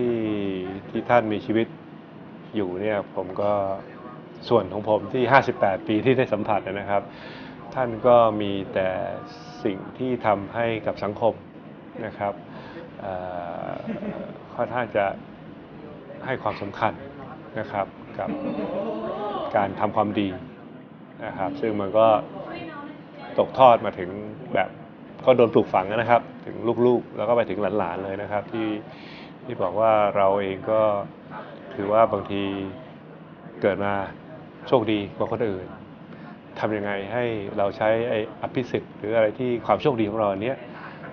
ที่ที่ท่านมีชีวิตอยู่เนี่ยผมก็ส่วนของผมที่ 58 ปีที่ได้สัมผัสนะครับ ท่านก็มีแต่สิ่งที่ทำให้กับสังคมนะครับเอ่อค่อนข้างจะให้ความสำคัญนะครับกับการทำความดีนะครับ ซึ่งมันก็ตกทอดมาถึงแบบก็โดนปลูกฝังนะครับ ถึงลูกๆ แล้วก็ไปถึงหลานๆเลยนะครับที่ ที่บอกว่าเราเองก็ถือว่าบางทีเกิดมาโชคดีกว่าคนอื่นทำยังไงให้เราใช้ไอ้อภิสิทธิ์หรืออะไรที่ความโชคดีของเราเนี้ย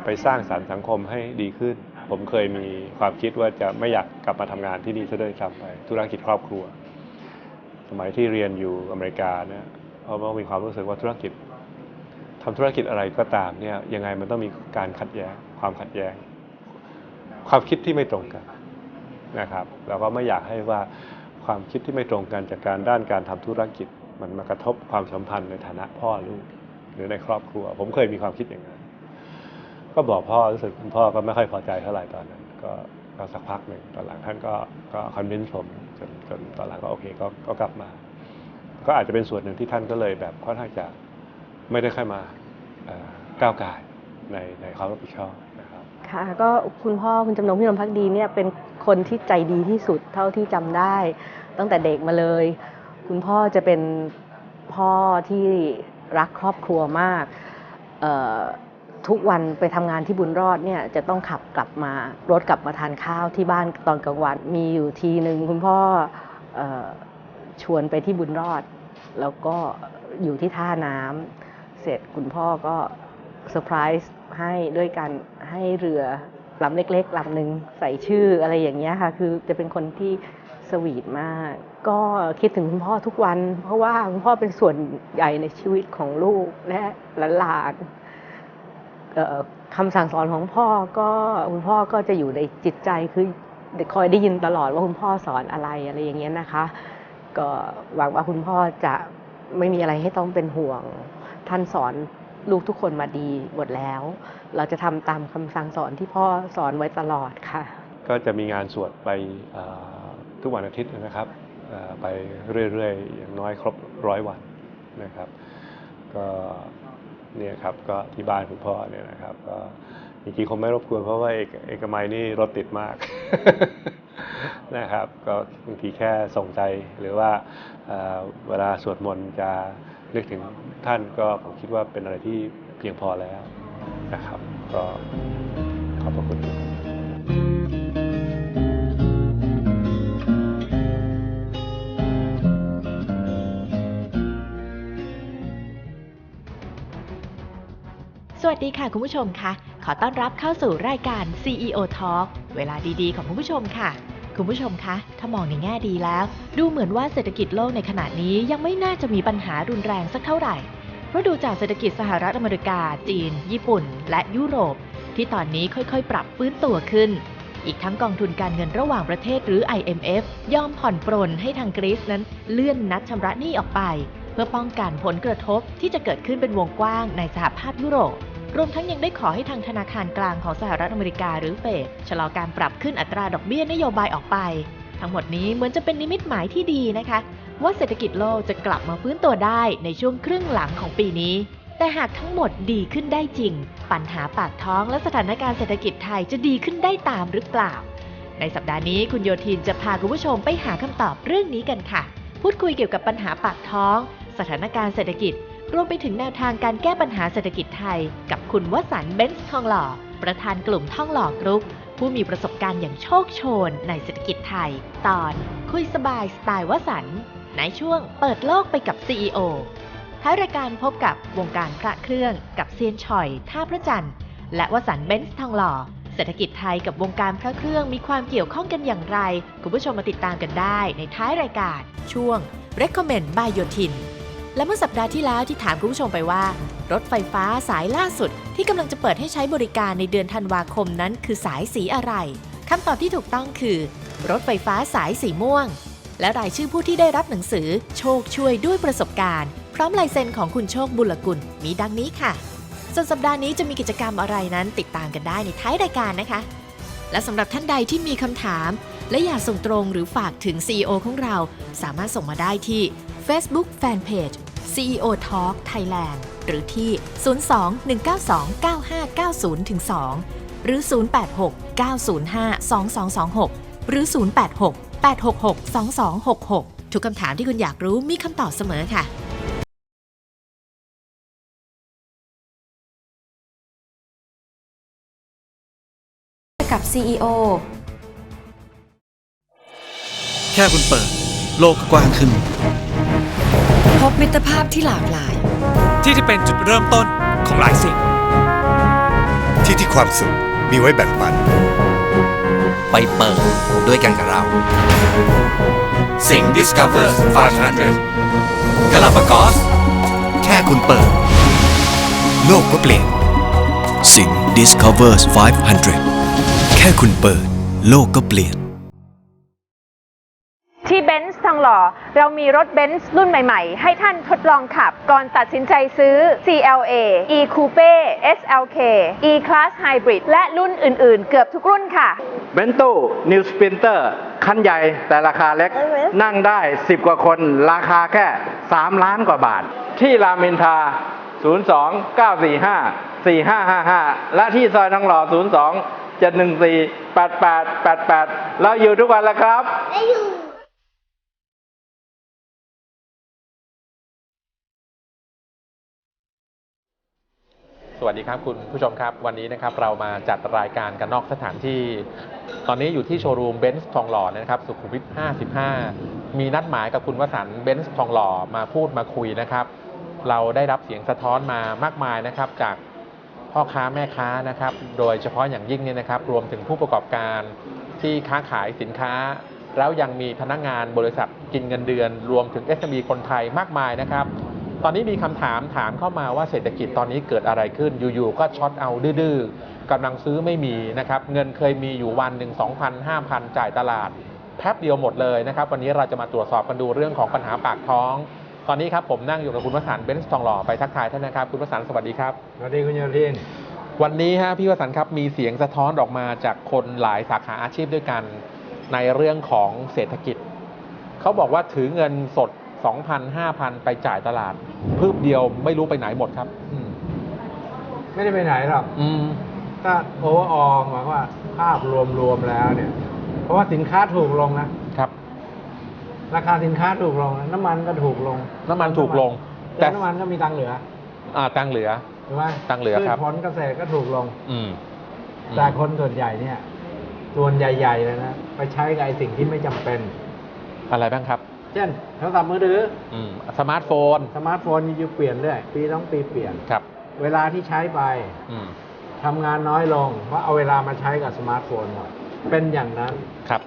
ไปสร้างสรรค์สังคมให้ดีขึ้น ผมเคยมีความคิดว่าจะไม่อยากกลับมาทำงานที่นี่ซะด้วยซ้ำไป ธุรกิจครอบครัว สมัยที่เรียนอยู่อเมริกาเนี่ยเพราะว่ามีความรู้สึกว่าธุรกิจทำธุรกิจอะไรก็ตามเนี่ยยังไงมันต้องมีการขัดแย้งความขัดแย้ง ความคิดที่ไม่ตรงกันนะครับแล้วก็ไม่อยากให้ว่าความคิดที่ไม่ตรงกันจากการด้านการทำธุรกิจ มันมากระทบความสัมพันธ์ในฐานะพ่อลูกหรือในครอบครัว ผมเคยมีความคิดอย่างนั้นก็บอกพ่อรู้สึกคุณพ่อก็ไม่ค่อยพอใจเท่าไหร่ตอนนั้น ก็ก็สักพักหนึ่งตอนหลังท่านก็ก็คอนวินส์ผมจนจนตอนหลังก็โอเคก็ก็กลับมา ก็อาจจะเป็นส่วนหนึ่งที่ท่านก็เลยแบบค่อนข้างจะไม่ได้ค่อยมาก้าวไก่ายในในความรับผิดชอบ ค่ะก็คุณพ่อคุณจำนงพี่นนท์พักดีเนี่ยเป็นคนที่ใจดีที่สุดเท่าที่จำได้ ตั้งแต่เด็กมาเลย คุณพ่อจะเป็นพ่อที่รักครอบครัวมากเอ่อทุกวันไปทำงานที่บุญรอดเนี่ยจะต้องขับกลับมารถกลับมาทานข้าวที่บ้านตอนกลางวันมีอยู่ทีหนึ่งคุณพ่อเออชวนไปที่บุญรอด แล้วก็อยู่ที่ท่าน้ำเสร็จคุณพ่อก็เซอร์ไพรส์ให้ด้วยการ ให้เรือลำเล็กๆลำหนึ่งใส่ชื่ออะไรอย่างเงี้ยค่ะ คือจะเป็นคนที่สวีทมาก ก็คิดถึงคุณพ่อทุกวัน เพราะว่าคุณพ่อเป็นส่วนใหญ่ในชีวิตของลูกและหลานคำสั่งสอนของพ่อก็คุณพ่อก็จะอยู่ในจิตใจคือคอยได้ยินตลอดว่าคุณพ่อสอนอะไรอะไรอย่างเงี้ยนะคะ ก็หวังว่าคุณพ่อจะไม่มีอะไรให้ต้องเป็นห่วง ท่านสอน ลูกทุกคนมาดีหมดแล้ว เราจะทำตามคำสั่งสอนที่พ่อสอนไว้ตลอดค่ะ ก็จะมีงานสวดไปทุกวันอาทิตย์นะครับไปเรื่อยๆ อย่างน้อยครบร้อยวันนะครับก็เนี่ยครับก็ที่บ้านคุณพ่อเนี่ยนะครับก็จริงๆคงไม่รบกวนเพราะว่าเอกเอกมัยนี่รถติดมากนะครับ ก็บางทีแค่ส่งใจหรือว่าเวลาสวดมนต์จะ นึกถึงท่านก็ผมคิดว่าเป็นอะไรที่เพียงพอแล้วนะครับ ก็ขอบพระคุณครับสวัสดีค่ะคุณผู้ชมคะขอต้อนรับเข้าสู่รายการ CEO Talk เวลาดีๆ ของคุณผู้ชมค่ะ คุณผู้ชมคะ ถ้ามองในแง่ดีแล้ว ดูเหมือนว่าเศรษฐกิจโลกในขณะนี้ยังไม่น่าจะมีปัญหารุนแรงสักเท่าไหร่ เพราะดูจากเศรษฐกิจสหรัฐอเมริกา จีน ญี่ปุ่น และยุโรป ที่ตอนนี้ค่อยๆ ปรับฟื้นตัวขึ้น อีกทั้งกองทุนการเงินระหว่างประเทศหรือ IMF ยอมผ่อนปรนให้ทางกรีซนั้นเลื่อนนัดชำระหนี้ออกไป เพื่อป้องกันผลกระทบที่จะเกิดขึ้นเป็นวงกว้างในสหภาพยุโรป รวมทั้งยังได้ขอให้ทางธนาคารกลางของสหรัฐอเมริกาหรือเฟดชะลอการปรับขึ้นอัตราดอกเบี้ยนโยบายออกไป ทั้งหมดนี้เหมือนจะเป็นนิมิตหมายที่ดีนะคะ ว่าเศรษฐกิจโลกจะกลับมาฟื้นตัวได้ในช่วงครึ่งหลังของปีนี้ แต่หากทั้งหมดดีขึ้นได้จริง ปัญหาปากท้องและสถานการณ์เศรษฐกิจไทยจะดีขึ้นได้ตามหรือเปล่า ในสัปดาห์นี้คุณโยทินจะพาคุณผู้ชมไปหาคำตอบเรื่องนี้กันค่ะ พูดคุยเกี่ยวกับปัญหาปากท้อง สถานการณ์เศรษฐกิจ รวมไปถึงแนวทางการแก้ปัญหาเศรษฐกิจไทย กับคุณวสันต์เบนซ์ทองหล่อ ประธานกลุ่มท่องหล่อกรุ๊ป ผู้มีประสบการณ์อย่างโชคโชน ในเศรษฐกิจไทย ตอน คุยสบายสไตล์วสันต์ในช่วงเปิดโลกไปกับ CEO ท้ายรายการพบกับวงการพระเครื่องกับเซียนฉ่อย ท่าพระจันทร์ และวสันต์เบนซ์ทองหล่อเศรษฐกิจไทยกับวงการพระเครื่องมีความเกี่ยวข้องกันอย่างไร คุณผู้ชมมาติดตามกันได้ในท้ายรายการ ช่วง Recommend by โยทิน และเมื่อสัปดาห์ที่แล้วที่ถามคุณผู้ชมไปว่า รถไฟฟ้าสายล่าสุด ที่กำลังจะเปิดให้ใช้บริการในเดือนธันวาคมนั้น คือสายสีอะไรคำตอบที่ถูกต้องคือ รถไฟฟ้าสายสีม่วง และรายชื่อผู้ที่ได้รับหนังสือ โชคช่วยด้วยประสบการณ์ พร้อมลายเซ็นของคุณโชคบุญกุลมีดังนี้ค่ะ ส่วนสัปดาห์นี้จะมีกิจกรรมอะไรนั้นติดตามกันได้ในท้ายรายการนะคะ และสำหรับท่านใดที่มีคำถาม และอยากส่งตรงหรือฝากถึง CEO ของเรา สามารถส่งมาได้ที่ Facebook Fanpage CEO Talk Thailand หรือที่ 02-192-9590-2 หรือ 086-905-2226 หรือ 086-866-2266 ทุกคำถามที่คุณอยากรู้มีคำตอบเสมอค่ะกับ CEO แค่คุณเปิด โลกก็กว้างขึ้น พบมิตรภาพที่หลากหลาย ที่ที่เป็นจุดเริ่มต้นของหลายสิ่ง ที่ที่ความสุขมีไว้แบ่งปัน ไปเปิดด้วยกันกับเรา สิ่ง Discover 500กาลาปากอส แค่คุณเปิด โลกก็เปลี่ยน สิ่ง Discovers 500 แค่คุณเปิด โลกก็เปลี่ยน เรามีรถเบนซ์รุ่นใหม่ๆ ให้ท่านทดลองขับ ก่อนตัดสินใจซื้อ CLA E Coupe SLK E Class Hybrid และรุ่นอื่นๆ เกือบทุกรุ่นค่ะ เบนโต้นิวสปินเตอร์คันใหญ่แต่ราคาเล็ก นั่งได้ 10 กว่าคน ราคาแค่ 3 ล้านกว่าบาท ที่รามอินทรา02 945 4555 และที่ซอยทองหล่อ 02 714 8888 เราอยู่ทุกวันแล้วครับ สวัสดีครับคุณผู้ชมครับ วันนี้นะครับเรามาจัดรายการกันนอกสถานที่ ตอนนี้อยู่ที่โชว์รูมเบนซ์ทองหล่อนะครับ สุขุมวิท 55 มีนัดหมายกับคุณวสันต์เบนซ์ทองหล่อมาพูดมาคุยนะครับ เราได้รับเสียงสะท้อนมามากมายนะครับจากพ่อค้าแม่ค้านะครับ โดยเฉพาะอย่างยิ่งเนี่ยนะครับ รวมถึงผู้ประกอบการที่ค้าขายสินค้า แล้วยังมีพนักงานบริษัทกินเงินเดือน รวมถึง SME คนไทยมากมายนะครับ ตอนนี้มีคำถามถามเข้ามาว่าเศรษฐกิจตอนนี้เกิดอะไรขึ้น อยู่ๆ ก็ช็อตเอาดื้อๆกำลังซื้อไม่มีนะครับ เงินเคยมีอยู่วันหนึ่ง2,000 5,000จ่ายตลาด แป๊บเดียวหมดเลยนะครับ วันนี้เราจะมาตรวจสอบกันดูเรื่องของปัญหาปากท้อง ตอนนี้ครับผมนั่งอยู่กับคุณวสันต์เบนซ์ทองหล่อไปทักทายท่านนะครับ คุณวสันต์สวัสดีครับ สวัสดีคุณโยทินวันนี้ฮะพี่วสันต์ครับมีเสียงสะท้อนออกมาจากคนหลายสาขาอาชีพด้วยกันในเรื่องของเศรษฐกิจเขาบอกว่าถือเงินสด 2,000 5,000 ไปจ่ายตลาดพืบเดียวไม่รู้ไปไหนหมดครับ อืมไม่ได้ไปไหนหรอก อืม ถ้าโอเวอร์ออหมายว่าภาพรวมๆแล้วเนี่ย เพราะว่าสินค้าถูกลงนะ ครับ ราคาสินค้าถูกลงนะน้ำมันก็ถูกลงน้ำมันถูกลง แต่น้ำมันก็มีตังค์เหลืออ่าตังค์เหลือ ถูกไหมตังค์เหลือครับ พืชผลเกษตรก็ถูกลง อืม แต่คนส่วนใหญ่เนี่ย ส่วนใหญ่ๆเลยนะ ไปใช้กับไอ้สิ่งที่ไม่จำเป็น อะไรบ้างครับ เช่นโทรศัพท์มือถืออืมสมาร์ทโฟน สมาร์ทโฟนอยู่เปลี่ยนเรื่อยปีต้องปีเปลี่ยน ครับ เวลาที่ใช้ไปอืมทำงานน้อยลง เพราะเอาเวลามาใช้กับสมาร์ทโฟนหมดเป็นอย่างนั้น ครับ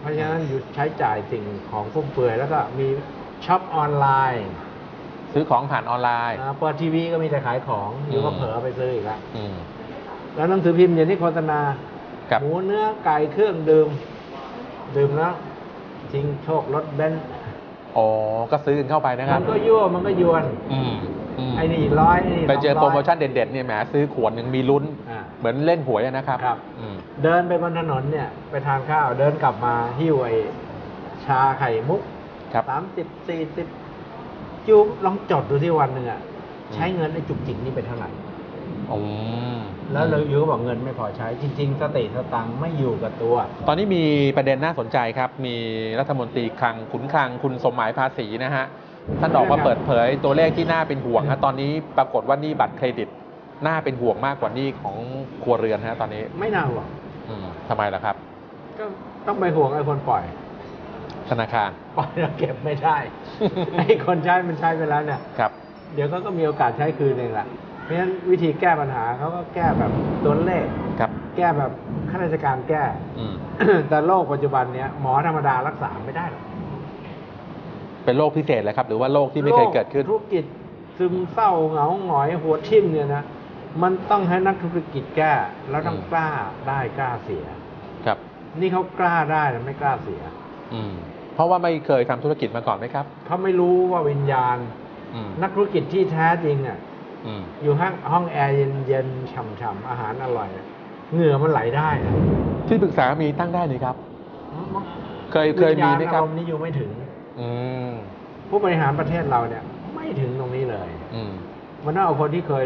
เพราะฉะนั้นหยุดใช้จ่ายสิ่งของฟุ่มเฟือยแล้วก็มีช็อปออนไลน์ซื้อของผ่านออนไลน์ อ่าเปิดทีวีก็มีแต่ขายของ อยู่ก็เผลอไปซื้ออีกแล้วอืม แล้วหนังสือพิมพ์อย่างที่โฆษณาครับ หมูเนื้อไก่เครื่องดื่มดื่มแล้ว ชิงโชครถเบนซ์อ๋อ ก็ซื้อกันเข้าไปนะคมัรับนก็ยั่วมันก็ยวน อืมมไอ้นี่ร้อยไอ้นี่ไปเจอสงโปรโมชั่นเด็ดๆเนี่ยแหมซื้อขวดหนึ่งมีลุ้น อ่าเหมือนเล่นหวยอะนะครับครับ อืมเดินไปบนถนนเนี่ย ไปทานข้าวเดินกลับมาหิ้วไอ้ชาไข่มุกครับ สามสิบสี่สิบจูบลองจดดูที่วันหนึ่งอะใช้เงินไอ้จุกจิกนี่ไปเท่าไหร่ อืม แล้วเราอยู่ก็บอกเงินไม่พอใช้ จริง ๆ สติสตังค์ไม่อยู่กับตัว ตอนนี้มีประเด็นน่าสนใจครับ มีรัฐมนตรีคลังขุนคลังคุณสมหมายภาษีนะฮะท่านออกมาครับเปิดเผยตัวเลขที่น่าเป็นห่วงฮะตอนนี้ปรากฏว่าหนี้บัตรเครดิตน่าเป็นห่วงมากกว่าหนี้ของครัวเรือนฮะตอนนี้ไม่น่าหรอกอืมทำไมล่ะครับ ก็ต้องไปห่วงไอ้คนปล่อย ธนาคารปล่อยแล้วเก็บไม่ได้ ไอ้คนใช้มันใช้ไปแล้วเนี่ยครับ เดี๋ยวเขาก็มีโอกาสใช้คืนเองแหละเพ ราะฉะนั้นวิธีแก้ปัญหาเขาก็แก้แบบตัวเลข ครับแก้แบบข้าราชการแก้ อืมแต่โรคปัจจุบันเนี้ยหมอธรรมดารักษาไม่ได้หรอกเป็นโรคพิเศษเลยครับ หรือว่าโรคที่ไม่เคยเกิดขึ้น โรคธุรกิจซึมเศร้าเหงาหงอยหัวทิ่มเนี่ยนะมันต้องให้นักธุรกิจแก้แล้วต้องอืม กล้าได้กล้าเสีย ครับ นี่เขากล้าได้นะไม่กล้าเสีย อืม เพราะว่าไม่เคยทำธุรกิจมาก่อนไหมครับ เขาไม่รู้ว่าวิญญาณ อืม นักธุรกิจที่แท้จริงอะ อืมอยู่ห้องห้องแอร์เย็นๆฉ่ำๆอาหารอร่อยอะเหงื่อมันไหลได้อะที่ปรึกษามีตั้งได้นี่ครับ เคยเคยมีไหมครับวิญญาณอารมณ์นี้อยู่ไม่ถึง อืมผู้บริหารประเทศเราเนี่ย ไม่ถึงตรงนี้เลย อืมมันต้องเอาคนที่เคย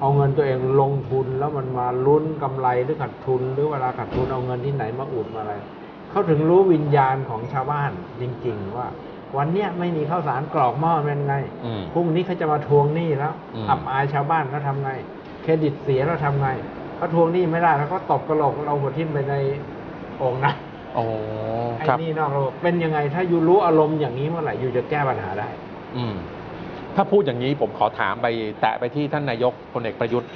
เอาเงินตัวเองลงทุนแล้วมันมาลุ้นกำไรหรือขาดทุน หรือเวลาขาดทุนเอาเงินที่ไหนมาอุดมาอะไร เขาถึงรู้วิญญาณของชาวบ้านจริง ๆ ว่า วันเนี้ยไม่มีข้าวสารกรอกหม้อเป็นไงอืมพรุ่งนี้เขาจะมาทวงหนี้แล้วอืมอับอายชาวบ้านเขาทำไง เครดิตเสียเราทำไงเขาทวงหนี้ไม่ได้แล้วก็ตบกระโหลกเราหัวทิ่มไปในโอ่งนะโอ้ไอ้ครับนี่นอกระบบเป็นยังไงถ้าอยู่รู้อารมณ์อย่างนี้เมื่อไหร่อยู่จะแก้ปัญหาได้ อืมถ้าพูดอย่างนี้ผมขอถามไปแตะไปที่ท่านนายกพลเอกประยุทธ์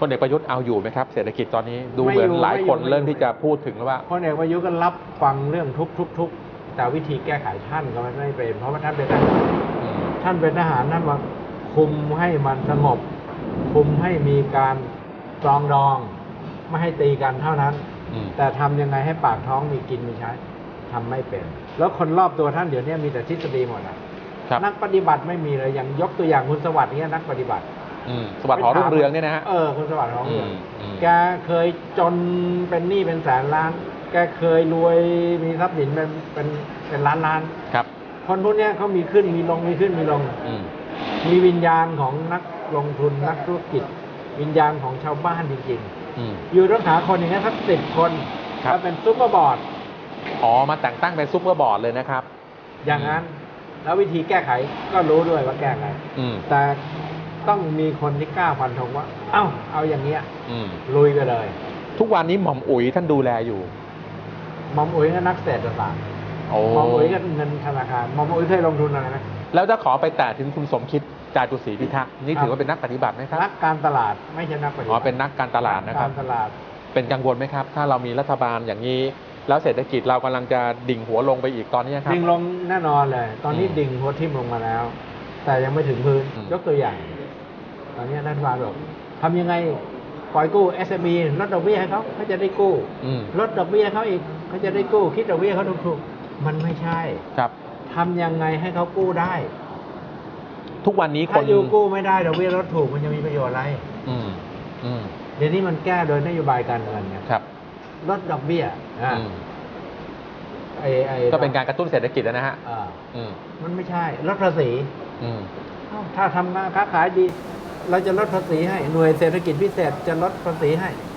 พลเอกประยุทธ์เอาอยู่ไหมครับเศรษฐกิจตอนนี้ดูไม่เหมือนอยู่หลายไม่อยู่คนไม่อยู่เริ่มที่จะพูดถึงแล้วว่าพลเอกประยุทธ์ก็รับฟังเรื่องทุกทุกทุก แต่วิธีแก้ไขท่านก็ไม่เป็นเพราะว่าท่านเป็นทหารอืมท่านเป็นทหารท่านมาคุมให้มันสงบ คุมให้มีการปรองดอง ไม่ให้ตีกันเท่านั้นอืมแต่ทำยังไงให้ปากท้องมีกินมีใช้ทำไม่เป็น แล้วคนรอบตัวท่านเดี๋ยวนี้มีแต่ทฤษฎีหมดอะครับนักปฏิบัติไม่มีเลยอย่างยกตัวอย่างคุณสวัสดิ์เนี่ยนักปฏิบัติอืมสวัสดิ์หอรุ่งเรืองเนี่ยนะฮะเออคุณสวัสดิ์หอรุ่งเรืองอืมอืมแกเคยจนเป็นหนี้เป็นแสนล้าน แกเคยรวยมีทรัพย์สินเป็นเป็นเป็นล้านล้านครับ คนพวกเนี้ยเขามีขึ้นมีลงมีขึ้นมีลง อืม มีวิญญาณของนักลงทุนนักธุรกิจ วิญญาณของชาวบ้านจริงอืม ๆ อยู่ต้องหาคนอย่างนี้ยสักสิบคนครับ แล้วเป็นซุปเปอร์บอร์ดอ๋อ มาแต่งตั้งเป็นซุปเปอร์บอร์ดเลยนะครับ อย่างนั้น แล้ววิธีแก้ไขก็รู้ด้วยว่าแก้ไงอืม แต่ต้องมีคนที่กล้าฟันธงว่า เอ้า เอาอย่างเงี้ย อืม ลุยไปเลย ทุกวันนี้หม่อมอุ๋ยท่านดูแลอยู่ หมอมอุ๋ยก็นักเศรษฐศาสตร์โอ้หมอมอุ๋ยก็เงินธนาคารหมอมอุ๋ยเคยลงทุนอะไรไหมแล้วถ้าขอไปแตะถึงคุณสมคิดจาตุศรีพิทักษ์นี่ครับถือว่าเป็นนักปฏิบัติไหมครับนักการตลาดไม่ใช่นักปฏิอ๋บัอติเป็นนักการตลาดนะครับการตลาด เป็นกังวลไหมครับ ถ้าเรามีรัฐบาลอย่างนี้ แล้วเศรษฐกิจเรากำลังจะดิ่งหัวลงไปอีกตอนนี้ครับดิ่งลงแน่นอนเลย ตอนนี้อืมดิ่งหัวทิ่มลงมาแล้ว แต่ยังไม่ถึงพื้นอืมยกตัวอย่าง ตอนนี้รัฐบาลบอกทำยังไงปล่อยกู้ SME ลดดอกเบี้ยให้เขาเขาจะได้กู้อืมลดดอกเบี้ยเขาอีก เขาจะได้กู้คิดดอกเบี้ยเขาถูกๆมันไม่ใช่ครับทำยังไงให้เขากู้ได้ ทุกวันนี้คถ้านอยู่กู้ไม่ได้ดอกเบี้ยลดถูกมันจะมีประโยชน์อะไร อืมอืมเดี๋ยวนี้มันแก้โดยนโยบายการเงินไงครับลดดอกเบี้ยอ่าอืมไอ้ไอ้ก็เป็นการกระตุ้นเศรษฐกิจนะฮะ อ่าอืมมันไม่ใช่ลดภาษี อืมเอ้าถ้าทำงานค้าขายดี เราจะลดภาษีให้หน่วยเศรษฐกิจพิเศษจะลดภาษีให้อืม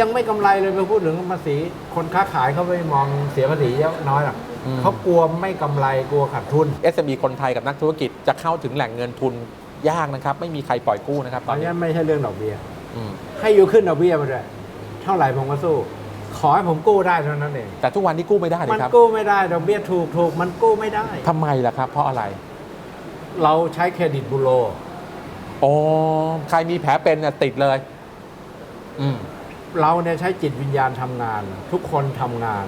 ยังไม่กำไรเลยไปพูดถึงภาษี คนค้าขายเขาไม่มองเสียภาษีเยอะน้อยหรอกอืมเขากลัวไม่กำไรกลัวขาดทุน SME คนไทยกับนักธุรกิจจะเข้าถึงแหล่งเงินทุนยากนะครับ ไม่มีใครปล่อยกู้นะครับตตออนนนี้นี้ไม่ใช่เรื่องดอกเบี้ยอืมให้อยู่ขึ้นดอกเบี้ยมาด้วยเท่าไหร่ผมก็สู้ ขอให้ผมกู้ได้เท่านั้นเองแต่ทุกวันนี้กู้ไม่ได้เลมัยนครับกู้ไม่ได้ดอกเบี้ยถูกถูกมันกู้ไม่ได้ทำไมล่ะครับ เพราะอะไร เราใช้เครดิตบูโรอ๋อใครมีแผลเป็นเนี่ยติดเลย อืม เราเนี่ยใช้จิตวิญญาณทำงาน ทุกคนทำงาน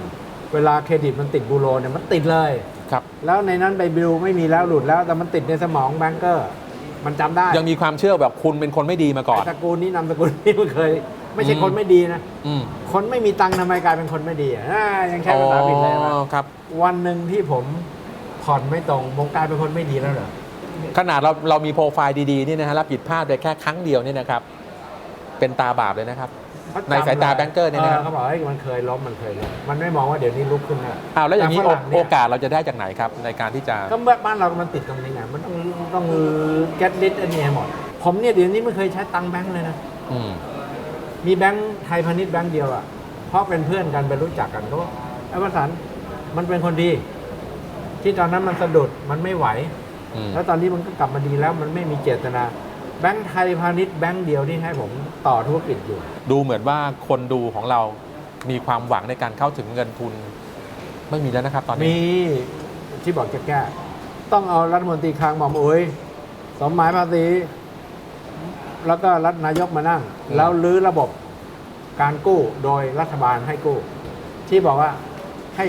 เวลาเครดิตมันติดบูโรเนี่ยมันติดเลยครับแล้วในนั้นใบบิลไม่มีแล้วหลุดแล้วแต่มันติดในสมองแบงเกอร์มันจำได้ ยังมีความเชื่อแบบคุณเป็นคนไม่ดีมาก่อนไอ้ตระกูลนี้นามสกุลนี้มันเคย ไม่ใช่อืมคนไม่ดีนะอืมคนไม่มีตังค์ทำไมกลายเป็นคนไม่ดีอะอ่ายังใช้ภาษาผิดเลยอ๋นะอครับ วันหนึ่งที่ผมผ่อนไม่ตรงผมกลายเป็นคนไม่ดีแล้วเหรอขนาดเราเรามีโปรไฟล์ดีๆนี่นะฮะแล้วผิดพลาดไปแค่ครั้งเดียวนี่นะครับ เป็นตาบาปเลยนะครับเขจำ ในสายตาแบงเกอร์เนี่ยนะครับเขาบอกเฮ้ยมันเคยล้มมันเคยล้มมันไม่มองว่าเดี๋ยวนี้ลุกขึ้นนะอ้าวแล้วอย่างนี้ต่โอฝรั่เนี่โอกาสเราจะได้จากไหนครับในการที่จะก็บ้านเรามันติดตรงนี้ไงมันต้องต้องแก๊สลิสอันนี้ให้หมด ผมเนี่ยเดี๋ยวนี้ไม่เคยใช้ตังค์แบงค์เลยนะอืมมีแบงค์ไทยพาณิชย์แบงค์เดียวอะเพราะเป็นเพื่อนกันไปรู้จักกันก็บอกไอ้วสันต์มันเป็นคนดี ที่ตอนนั้นมันสะดุดมันไม่ไหวอืมแล้วตอนนี้มันก็กลับมาดีแล้วมันไม่มีเจตนา แบงค์ไทยพาณิชย์แบงค์เดียวที่ให้ผมต่อธุรกิจอยู่ ดูเหมือนว่าคนดูของเรามีความหวังในการเข้าถึงเงินทุน ไม่มีแล้วนะครับ ตอนมีนี้ที่บอกจะแก้ ต้องเอารัฐมนตรีคลังหม่อมอุ๋ยสมหมายภาษีแล้วก็รัฐนายกมานั่ง แล้วรื้อระบบการกู้โดยรัฐบาลให้กู้ ที่บอกว่าให้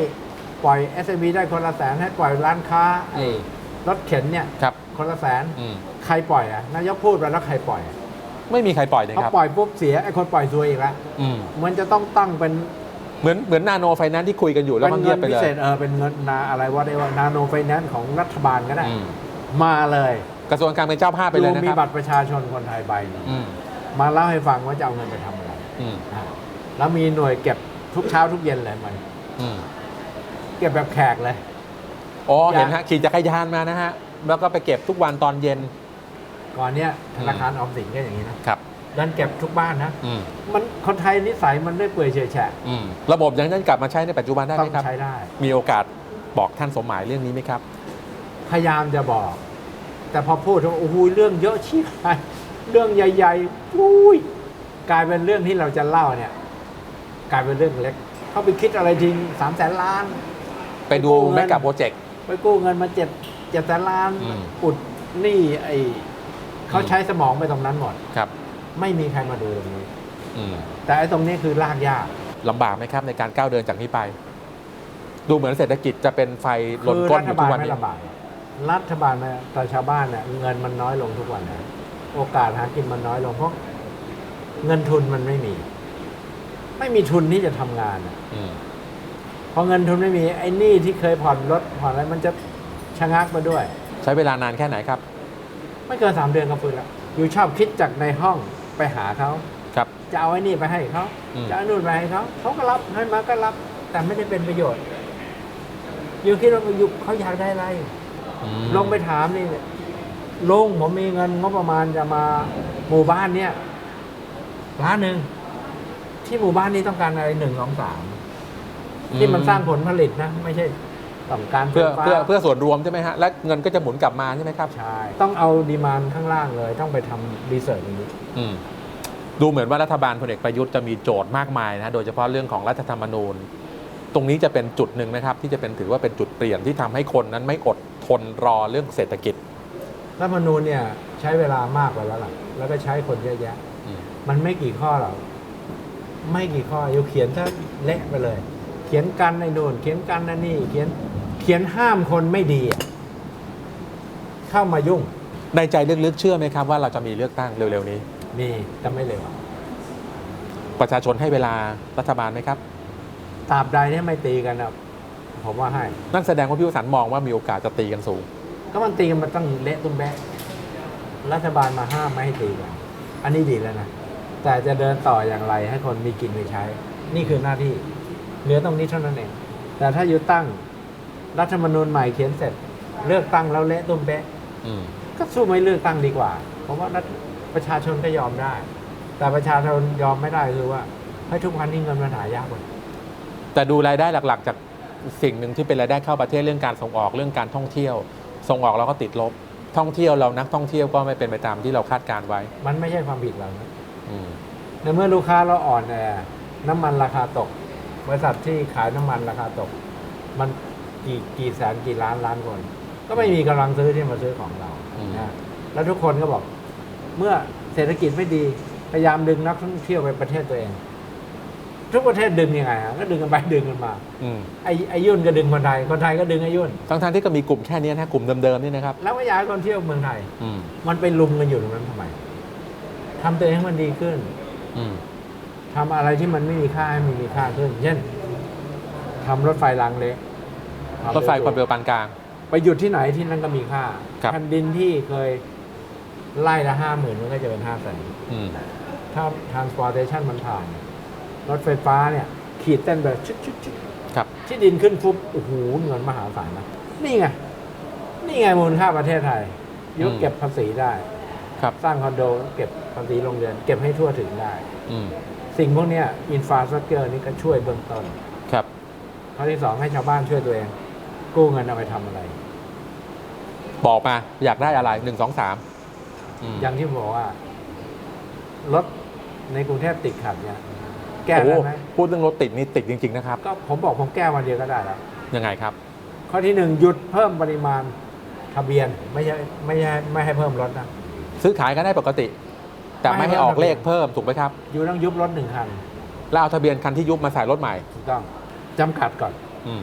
ปล่อย SME ได้คนละแสนให้ปล่อยร้านค้าไอ้อืมรถเข็นเนี่ยครับคนละแสนอืม ใครปล่อยอะนายกพูดไปแล้วใครปล่อยอะไม่มีใครปล่อยเลยเขาครับปล่อยปุ๊บเสียไอ้คนปล่อยตัวอีกแล้วอืมมันจะต้องตั้งเป็นเหมือนเหมือนนาโนไฟแนนซ์ที่คุยกันอยู่แล้วเป็มันนเงีเงิยบนไปพิเลยเศษเออเป็นเงินนาอะไรว่าได้ว่านาโนไฟแนนซ์ของรัฐบาลก็ได้ อืมมาเลยกระทรวงการเป็นเจ้าภาพไปเลยดูนะมีครับบัตรประชาชนคนไทยใบหนึ่งอืมมาเล่าให้ฟังว่าจะเอาเงินไปทำอะไรอืมนะแล้วมีหน่วยเก็บทุกเช้าทุกเย็นเลยมัน อืมเก็บแบบแขกเลย อ๋ออย่าเห็นฮะขี่จักรยานมานะฮะแล้วก็ไปเก็บทุกวันตอนเย็น ก่อนเนี้ยธนาคารออมสินก็อย่างนี้นะครับดันเก็บทุกบ้านนะอืมมันคนไทยนิสัยมันได้เปื่อยเฉอยแฉะอืมระบบอย่างนั้นกลับมาใช้ในปัจจุบันได้ต้ไหอมงครับ ใช้ได้ มีโอกาสบอกท่านสมหมายเรื่องนี้ไหมครับ พยายามจะบอก แต่พอพูดว่าโอ้โหเรื่องเยอะชิบหายเรื่องใหญ่ๆอุ้ยกลายเป็นเรื่องที่เราจะเล่าเนี่ย กลายเป็นเรื่องเล็ก เขาไปคิดอะไรทิ้งสามแสนล้าน ไปดูกู้เงินแมกกับโปรเจกต์ ไปกู้เงินมาเจ็ดเจ็ดแสนล้านอืม อุดหนี้ไอ้ เขาอืมใช้สมองไปตรงนั้นหมด ครับไม่มีใครมาดูตรงนี้ อืมแต่ไอ้ตรงนี้คือลากยากลำบากไหมครับในการก้าวเดินจากนี้ไป ดูเหมือนเศรษฐกิจจะเป็นไฟลนคือก้นรัอฐยู่ทุบาลกวันไม่นี้ลำบากรัฐบาลนะแต่ชาวบ้านเนี่ยเงินมันน้อยลงทุกวันนะโอกาสหากินมันน้อยลงเพราะเงินทุนมันไม่มี ไม่มีทุนที่จะทำงานอะอืมพอเงินทุนไม่มีไอ้หนี้ที่เคยผ่อนรถผ่อนอะไรมันจะชะงักไปด้วย ใช้เวลานานแค่ไหนครับ ไม่เกินสามเดือนก็ฟื้นแล้วอยู่ชอบคิดจากในห้องไปหาเขาครับ จะเอาไอ้นี่ไปให้เขาอืม จะเอานู่นไปให้เขาเขาก็รับให้มาก็รับ แต่ไม่ได้เป็นประโยชน์อยู่คิดว่าอยู่เขาอยากได้อะไร อืมลงไปถามนี่ลุงผมมีเงินงบประมาณจะมาหมู่บ้านเนี่ยล้านหนึ่งที่หมู่บ้านนี้ต้องการอะไรหนึ่งสองสามที่มันสร้างผลผลิตนะ ไม่ใช่ ต้องการเพื่อไฟฟ้าเพื่อเพื่อส่วนรวมใช่ไหมฮะและเงินก็จะหมุนกลับมาใช่ไหมครับใช่ต้องเอาดีมานข้างล่างเลย ต้องไปทำรีเสิร์ชอย่างนี้ อืมดูเหมือนว่ารัฐบาลพลเอกประยุทธ์จะมีโจทย์มากมายนะโดยเฉพาะเรื่องของรัฐธรรมนูญ ตรงนี้จะเป็นจุดหนึ่งนะครับ ที่จะเป็นถือว่าเป็นจุดเปลี่ยนที่ทำให้คนนั้นไม่อดทนรอเรื่องเศรษฐกิจ รัฐธรรมนูญเนี่ยใช้เวลามากไปแล้วล่ะแล้วก็ใช้คนเยอะแยะอืมมันไม่กี่ข้อหรอกไม่กี่ข้ออยู่เขียนถ้าเละไปเลย เขียนกันในโน่นเขียนกันในนี่ เขียน เขียนห้ามคนไม่ดีอะเข้ามายุ่งในใจลึกๆเชื่อไหมครับว่าเราจะมีเลือกตั้งเร็วๆนี้ มีแต่ไม่เร็วประชาชนให้เวลารัฐบาลไหมครับ ตราบใดเนี่ยไม่ตีกันนะผมว่าให้ นั่นแสดงว่าพี่วสันต์มองว่ามีโอกาสจะตีกันสูง ก็มันตีกันมาตั้งเละตุ้มแบะรัฐบาลมาห้ามไม่ให้ตีกัน อันนี้ดีแล้วนะ แต่จะเดินต่ออย่างไรให้คนมีกินมีใช้ นี่คือหน้าที่ เหลือตรงนี้เท่านั้นเอง แต่ถ้าอยู่ตั้ง รัฐธรรมนูญใหม่เขียนเสร็จ เลือกตั้งแล้วเละตุ้มแบะอืมก็สู้ไม่เลือกตั้งดีกว่า เพราะว่ารัฐประชาชนก็ยอมได้ แต่ประชาชนยอมไม่ได้คือว่าให้ทุกวันนี้เงินมันหายากกว่าแต่ดูรายได้หลักๆ จากสิ่งหนึ่งที่เป็นรายได้เข้าประเทศเรื่องการส่งออกเรื่องการท่องเที่ยว ส่งออกเราก็ติดลบ ท่องเที่ยวเรานักท่องเที่ยวก็ไม่เป็นไปตามที่เราคาดการไว้มันไม่ใช่ความผิดเรานะอืมในเมื่อลูกค้าเราอ่อนแอน้ำมันราคาตก บริษัทที่ขายน้ำมันราคาตก มัน กี่กี่แสนกี่ล้านล้านคน ก็ไม่มีกำลังซื้อที่มาซื้อของเราอืมนะแล้วทุกคนก็บอก เมื่อเศรษฐกิจไม่ดีพยายามดึงนักท่องเที่ยวไปประเทศตัวเอง ทุกประเทศดึงยังไงฮะก็ดึงกันไปดึงกันมาอืมไอ้ไอ้ยุ่นก็ดึงคนไทยคนไทยก็ดึงไอ้ยุ่นทั้งๆที่ก็มีกลุ่มแค่นี้นะกลุ่มเดิมๆนี่นะครับแล้วก็อยากให้คนเที่ยวเมืองไทยอืมมันไปลุมกันอยู่ตรงนั้นทำไมทำตัวเองให้มันดีขึ้น อืมทำอะไรที่มันไม่มีค่าให้มันมีค่าขึ้น เช่นทำรถไฟรางเล็กทำ รถไฟความเร็วปานกลาง ไปหยุดที่ไหนที่นั่นก็มีค่าครับ แผ่นดินที่เคยไล่ละห้าหมื่นมันก็จะเป็นห้าแสนอืมถ้า transportation มันผ่าน รถไฟฟ้าเนี่ย ขีดเต้นแบบชึดชึดชึดครับ ที่ดินขึ้นปุ๊บโอ้โหเงินมหาศาลนะ นี่ไง นี่ไงมูลค่าประเทศไทย ยุคอืม เก็บภาษีได้ ครับสร้างคอนโดเก็บภาษีโรงเรือนเก็บให้ทั่วถึงได้ อืมสิ่งพวกเนี้อินฟาสตรักเจอร์นี่ก็ช่วยเบื้องต้น ครับข้อที่สองให้ชาวบ้านช่วยตัวเอง กู้เงินเอาไปทำอะไร บอกมาอยากได้อะไรหนึ่งสองสามอืมอย่างที่บอกว่ารถในกรุงเทพติดขัดเนี่ย แก้โอ้ได้ไหมพูดเรื่องรถติดนี่ติดจริง ๆ นะครับ ก็ผมบอกผมแก้วันเดียวก็ได้แล้ว ยังไงครับ ข้อที่หนึ่งหยุดเพิ่มปริมาณทะเบียนไม่ใช่ไม่ใช่ไม่ให้เพิ่มรถนะซื้อขายกันได้ปกติ แต่ไม่ให้ออกเลขเพิ่มถูกไหมครับอยู่ต้องยุบรถหนึ่งคันแล้วเอาทะเบียนคันที่ยุบมาใส่รถใหม่ถูกต้องจำกัดก่อน อืม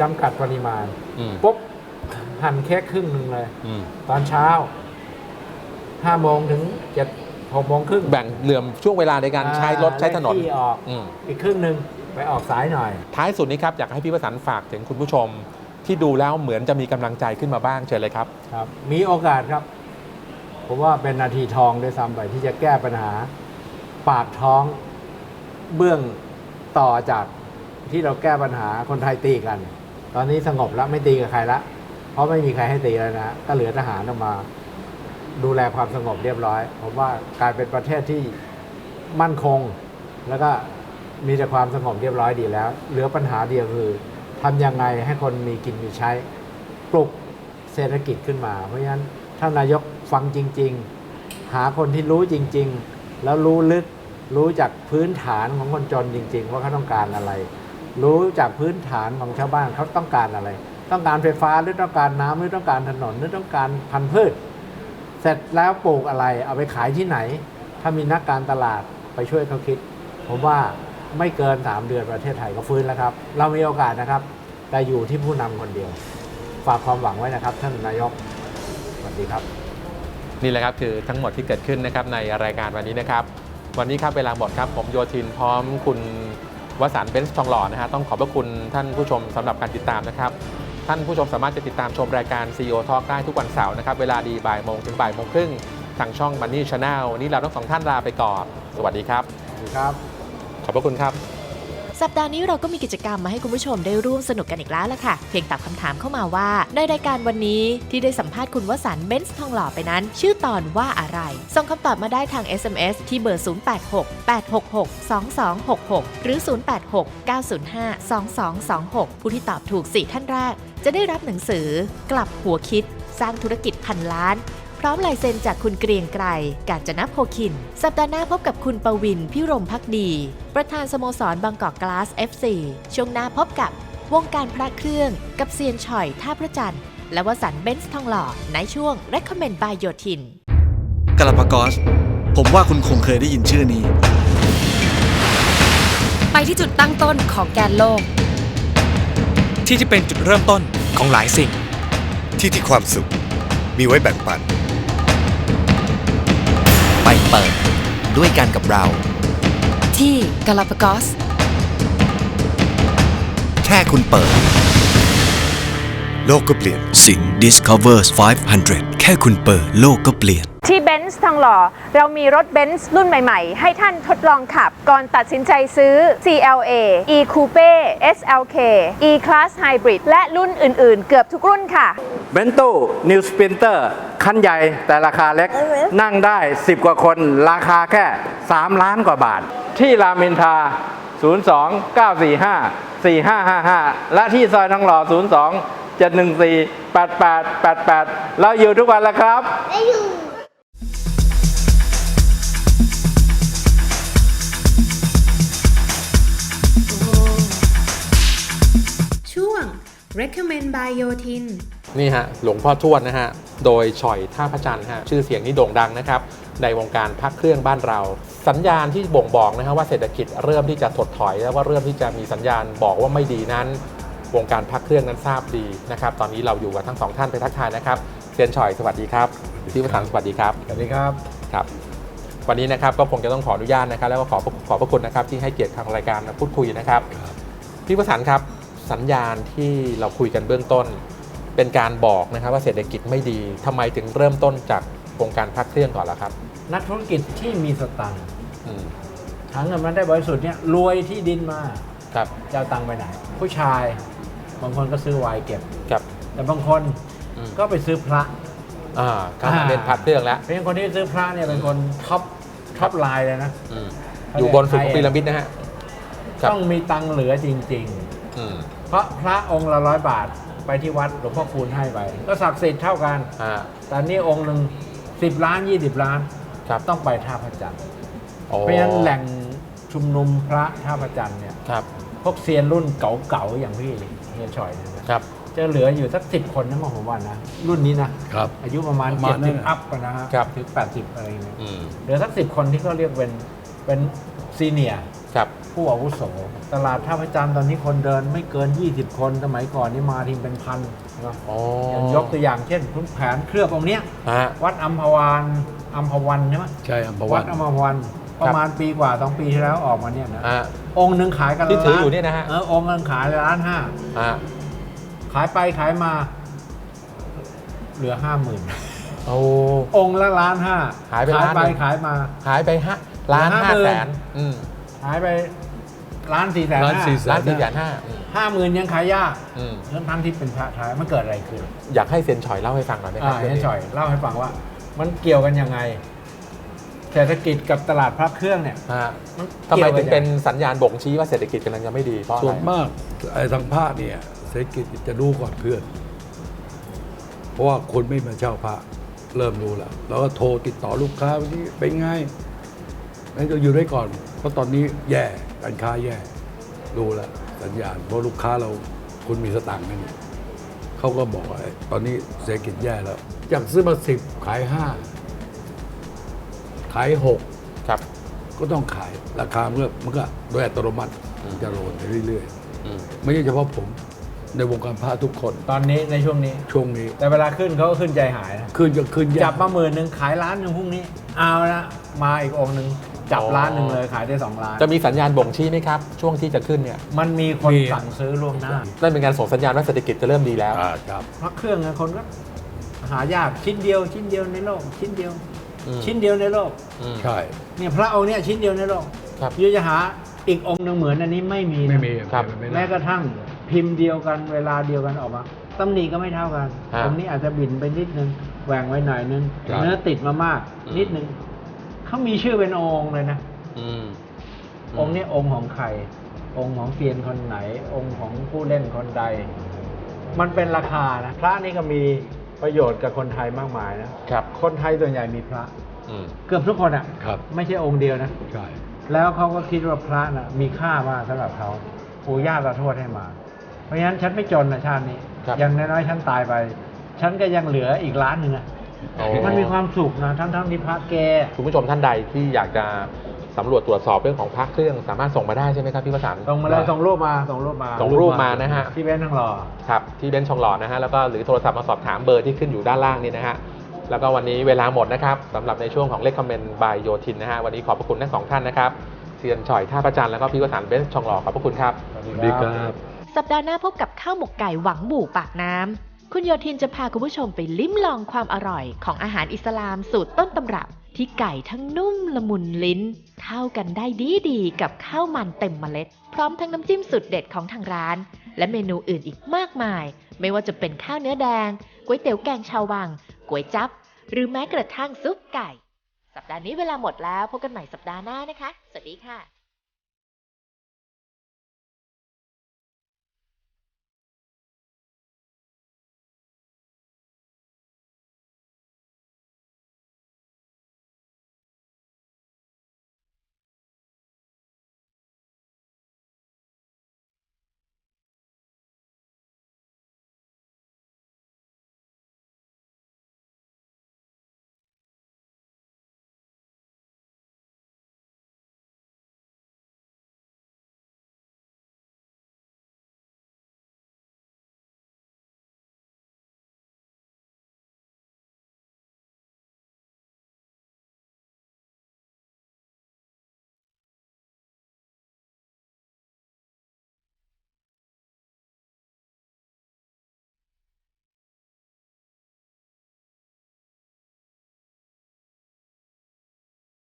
จำกัดปริมาณอืมปุ๊บหั่นเค้กครึ่งหนึ่งเลย อืมตอนเช้าห้าโมงถึงเจ็ดหกโมงครึ่งแบ่งเหลื่อมช่วงเวลาในการใช้รถใช้ถนนเลขที่ออกอืม อีกครึ่งหนึ่งไปออกสายหน่อย ท้ายสุดนี้ครับ อยากให้พี่ประสานฝากถึงคุณผู้ชม ที่ดูแล้วเหมือนจะมีกำลังใจขึ้นมาบ้างเชิญเลยครับ ครับ มีโอกาสครับ ผมว่าเป็นนาทีทองด้วยซ้ำไปที่จะแก้ปัญหา ปากท้องเบื้องต่อจากที่เราแก้ปัญหาคนไทยตีกัน ตอนนี้สงบแล้วไม่ตีกับใครละ เพราะไม่มีใครให้ตีแล้วนะก็เหลือทหารออกมา ดูแลความสงบเรียบร้อย ผมว่ากลายเป็นประเทศที่มั่นคง แล้วก็มีแต่ความสงบเรียบร้อยดีแล้ว เหลือปัญหาเดียวคือทำยังไงให้คนมีกินมีใช้ ปลุกเศรษฐกิจขึ้นมา เพราะฉะนั้นท่านนายกฟังจริง ๆ หาคนที่รู้จริง ๆ แล้วรู้ลึกรู้จากพื้นฐานของคนจนจริง ๆ ว่าเขาต้องการอะไร รู้จากพื้นฐานของชาวบ้านเขาต้องการอะไร ต้องการไฟฟ้าหรือต้องการน้ำหรือต้องการถนนหรือต้องการพันธุ์พืช เสร็จแล้วปลูกอะไรเอาไปขายที่ไหน ถ้ามีนักการตลาดไปช่วยเขาคิด ผมว่าไม่เกิน 3 เดือนประเทศไทยก็ฟื้นแล้วครับ เรามีโอกาสนะครับ แต่อยู่ที่ผู้นำคนเดียว ฝากความหวังไว้นะครับ ท่านนายกสวัสดีครับ นี่แหละครับคือทั้งหมดที่เกิดขึ้นนะครับในรายการวันนี้นะครับ วันนี้ครับเวลาหมดครับผมโยทินพร้อมคุณ วสันต์เบนซ์ทองหล่อนะฮะต้องขอบพระคุณท่านผู้ชมสำหรับการติดตามนะครับ ท่านผู้ชมสามารถจะติดตามชมรายการ CEO Talk ได้ทุกวันเสาร์นะครับ เวลาดีบ่ายโมงถึงบ่ายโมงครึ่งทางช่อง Money Channel วันนี้เราทั้งสองท่านลาไปก่อน สวัสดีครับ สวัสดีครับ ขอบพระคุณครับ สัปดาห์นี้เราก็มีกิจกรรมมาให้คุณผู้ชมได้ร่วมสนุกกันอีกแล้วล่ะค่ะ เพียงตอบคำถามเข้ามาว่า ในรายการวันนี้ที่ได้สัมภาษณ์คุณวสันต์เบนซ์ทองหล่อไปนั้น ชื่อตอนว่าอะไร ส่งคำตอบมาได้ทาง SMS ที่เบอร์ 086 866 2266 หรือ 086 905 2226 ผู้ที่ตอบถูก 4 ท่านแรก จะได้รับหนังสือกลับหัวคิด สร้างธุรกิจพันล้าน ร้อมลายเซ็นจากคุณเกรียงไกร กาญจนโพคิน สัปดาห์หน้าพบกับคุณประวินพิรมพักดี ประธานสโมสรบางกอกกลาส FC ช่วงหน้าพบกับวงการพระเครื่องกับเซียนฉ่อยท่าพระจันทร์ และวสันต์เบนซ์ทองหล่อในช่วง Recommend by โยทิน กาลาปากอส ผมว่าคุณคงเคยได้ยินชื่อนี้ ไปที่จุดตั้งต้นของแกนโลก ที่ที่เป็นจุดเริ่มต้นของหลายสิ่ง ที่ที่ความสุข มีไว้แบ่งปัน ไปเปิด ด้วยกันกับเรา ที่กาลาปากอส แค่คุณเปิด โลกก็เปลี่ยน สิง Discovers 500 แค่คุณเปิดโลกก็เปลี่ยน ที่เบนซ์ทองหล่อ เรามีรถเบนซ์รุ่นใหม่ ๆ ให้ท่านทดลองขับ ก่อนตัดสินใจซื้อ CLA E Coupe SLK E Class Hybrid และรุ่นอื่นๆ เกือบทุกรุ่นค่ะ เบนโต้นิวสปินเตอร์ คันใหญ่แต่ราคาเล็กนั่งได้ 10 กว่าคน ราคาแค่ 3 ล้านกว่าบาท ที่รามอินทรา02 945 4555 และที่ซอยทองหล่อ 02 714 8888 เราอยู่ทุกวันแล้วครับช่วง recommend by โยทิน นี่ฮะหลวงพ่อทวดนะฮะโดยฉ่อยท่าพระจันทร์ฮะชื่อเสียงนี่โด่งดังนะครับในวงการพักเครื่องบ้านเรา สัญญาณที่บ่งบอกนะฮะว่าเศรษฐกิจเริ่มที่จะถดถอย แล้วว่าเริ่มที่จะมีสัญญาณบอกว่าไม่ดีนั้นวงการพักเครื่องนั้นทราบดีนะครับ ตอนนี้เราอยู่กับทั้งสองท่านไปทักทายนะครับเซียนฉ่อยสวัสดีครับพี่ประธานสวัสดีครับสวัสดีครับครับ วันนี้นะครับก็คงจะต้องขออนุญาตนะครับ แล้วก็ขอขอบพระคุณนะครับ ที่ให้เกียรติทางรายการมาพูดคุยนะครับพี่ประสานครับสัญญาณที่เราคุยกันเบื้องต้น เป็นการบอกนะครับว่าเศรษฐกิจไม่ดีทำไมถึงเริ่มต้นจากวงการพักเครื่องก่อนล่ะครับนักธุรกิจที่มีสตังค์อืมหาเงินมาได้บริสุทธิ์เนี่ยรวยที่ดินมาครับจะเอาตังค์ไปไหน ผู้ชายบางคนก็ซื้อไวน์เก็บ ครับแต่บางคนอืมก็ไปซื้อพระ อ่าเข้ามาเล่นพักเครื่องแล้วเพราะฉะนั้นคนที่ซื้อพระเนี่ยเป็นคนท็อปท็อปไลน์เลยนะอืมอยู่บนสุดของพีระมิดนะฮะ ครับ ต้องมีตังค์เหลือจริง อืม ๆ เพราะพระองค์ละร้อยบาท ไปที่วัดหลวงพ่อคูณให้ไป ก็ศักดิ์สิทธิ์เท่ากันอ่า แต่นี่องค์หนึ่งสิบล้านยี่สิบล้านครับ ต้องไปท่าพระจันทร์โอ้เพราะฉะนั้นแหล่งชุมนุมพระท่าพระจันทร์เนี่ยครับพวกเซียนรุ่นเก่าๆอย่างพี่เฮียชอยเนยนะครับ จะเหลืออยู่สักสิบคนนะมองผมว่านะรุ่นนี้นะครับ อายุประมาณประมาเจ็ณดนั้สินบน่ะอัพอะนะฮะครับ ถึงแปดสิบอะไรอย่างเงี้ยอืม เหลือสักสิบคนที่เขาเรียกเป็นเป็นซีเนียร์ ครับผู้อาวุโส ตลาดท่าพระจันทร์ตอนนี้คนเดินไม่เกิน 20 คนสมัยก่อนนี่มาทีเป็นพันนะอ๋ออย่างยกตัวอย่างเช่นคุณแผนเคลือบองค์เนี้ยฮะวัดอัมพวานอัมพวันใช่ไหมใช่อัมพวัวัดนอัมพวันประมาณปีกว่าสองปีที่แล้วออกมาเนี่ยนะฮะ องค์หนึ่งขายกันที่ถืออยู่ล้าเนี่ยนะฮะ เออองค์หนึงขายล้านห้าฮะขายไปขายมา เหลือห้าหมื่นโอ้ องค์ละล้านห้าหายไปล้านไปหนึ่ง ขายมา หายไปฮะล้านห้าห้าหมื่นแสนอืม หายไปล้านสี่แสนล้านสี่แสล้านสี่แสนห้าอืมห้าหมื่นยังขายยากอืมทั้งทั้งที่เป็นพระท้ายมันเกิดอะไรขึ้น อยากให้เซียนฉอยเล่าให้ฟังหน่อยไหมครัอ่าบเรื่งให้นี้จ่อยเล่าให้ฟังว่า มันเกี่ยวกันยังไงเศรษฐกิจกับตลาดพระเครื่องเนี่ยฮะมันทำไมกี่ยวกัถึงเป็นสัญญาณบ่งชี้ว่าเศรษฐกิจกำลังจะไม่ดีเพราะอะไรส่วนมากไอ้ทางภาคเนี่ย เศรษฐกิจจะรู้ก่อนเพื่อน เพราะว่าคนไม่มาเช่าพระเริ่มรู้แล้ว แล้วก็โทรติดต่อลูกค้าวันนี้เป็นไงนั่นก็อยู่ได้ก่อนเพ ราะตอนนี้แย่การค้าแย่รู้แล้วสัญญาณเพราะลูกค้าเราคุณมีสตังค์นั่นนี่เขาก็บอกว่าตอนนี้เศรษฐกิจแย่แล้วอยากซื้อมาสิบขายห้าขายหกครับ ก็ต้องขายราคามันก็มันก็โดยอัตโนมัติมันจะโรนไปเรื่อยอืมๆไม่ใช่เฉพาะผมในวงการพระทุกคน ตอนนี้ในช่วงนี้ช่วงนี้ แต่เวลาขึ้นเขาก็ขึ้นใจหายนะขึ้นก็ขึ้นยกจับมาหมื่นหนึ่งขายล้านหนึ่งพรุ่งนี้ เอาละมาอีกองค์หนึ่ง จับอ๋อล้านหนึ่งเลยขายได้สองล้าน จะมีสัญญาณบ่งชี้ไหมครับ ช่วงที่จะขึ้นเนี่ยมันมีคนมี สั่งซื้อล่วงหน้านั่นเป็นการส่งสัญญาณว่าเศรษฐกิจจะเริ่มดีแล้ว อ่าครับพระเครื่องเนี่ยคนก็หายากชิ้นเดียวชิ้นเดียวในโลก ชิ้นเดียว อืม ชิ้นเดียวในโลกอืม ใช่ เนี่ยพระองค์เนี่ยชิ้นเดียวในโลกครับยูจะหาอีกองค์หนึ่งเหมือนอันนี้ไม่มีนะไม่มีครับ ไม่ได้แม้กระทั่งพิมพ์เดียวกันเวลาเดียวกันออกมาตำหนิก็ไม่เท่ากันฮะตรงนี้อาจจะบินไปนิดนึงแหว่งไว้หน่อยนึงครับ เนื้อติดมามากอืมนิดนึง เขามีชื่อเป็นองค์เลยนะอืมองค์นี้องค์ของใคร องค์ของเซียนคนไหน องค์ของผู้เล่นคนใด มันเป็นราคานะพระนี่ก็มีประโยชน์กับคนไทยมากมายนะครับ คนไทยส่วนใหญ่มีพระอืมเกือบทุกคนอะครับไม่ใช่องค์เดียวนะใช่แล้วเขาก็คิดว่าพระน่ะมีค่ามากสำหรับเขาปู่ย่าตาทวดให้มา เพราะฉะนั้นฉันไม่จนนะชาตินี้ครับอย่างน้อยๆฉันตายไป ฉันก็ยังเหลืออีกล้านหนึ่งอะโอ้ มันมีความสุขนะทั้งๆที่พระแก คุณผู้ชมท่านใดที่อยากจะสำรวจตรวจสอบเรื่องของพระเครื่องสามารถส่งมาได้ใช่ไหมครับพี่ประสานส่งมาเลยส่งรูปมาส่งรูปมาส่งรูปมานะฮะที่เบ้นทั้งหล่อครับที่เบนซ์ชองหล่อนะฮะแล้วก็หรือโทรศัพท์มาสอบถามเบอร์ที่ขึ้นอยู่ด้านล่างนี้นะฮะแล้วก็วันนี้เวลาหมดนะครับสำหรับในช่วงของเลขคอมเมนต์บายโยทินนะฮะวันนี้ขอบพระคุณทั้งสองท่านนะครับเซียนฉอยท่าประจันทร์แล้วก็พี่ประสานเบนซ์ชองหล่อขอบพระคุณครับสวัสสวัสดีครับ สัปดาห์หน้าพบกับข้าวหมกไก่หวังบู่ปากน้ำ คุณโยทินจะพาคุณผู้ชมไปลิ้มลองความอร่อยของอาหารอิสลามสูตรต้นตำรับที่ไก่ทั้งนุ่มละมุนลิ้น เข้ากันได้ดีดีกับข้าวมันเต็มเมล็ด พร้อมทั้งน้ำจิ้มสุดเด็ดของทางร้าน และเมนูอื่นอีกมากมาย ไม่ว่าจะเป็นข้าวเนื้อแดงก๋วยเตี๋ยวแกงชาววังก๋วยจับ หรือแม้กระทั่งซุปไก่ สัปดาห์นี้เวลาหมดแล้วพบกันใหม่สัปดาห์หน้านะคะ สวัสดีค่ะ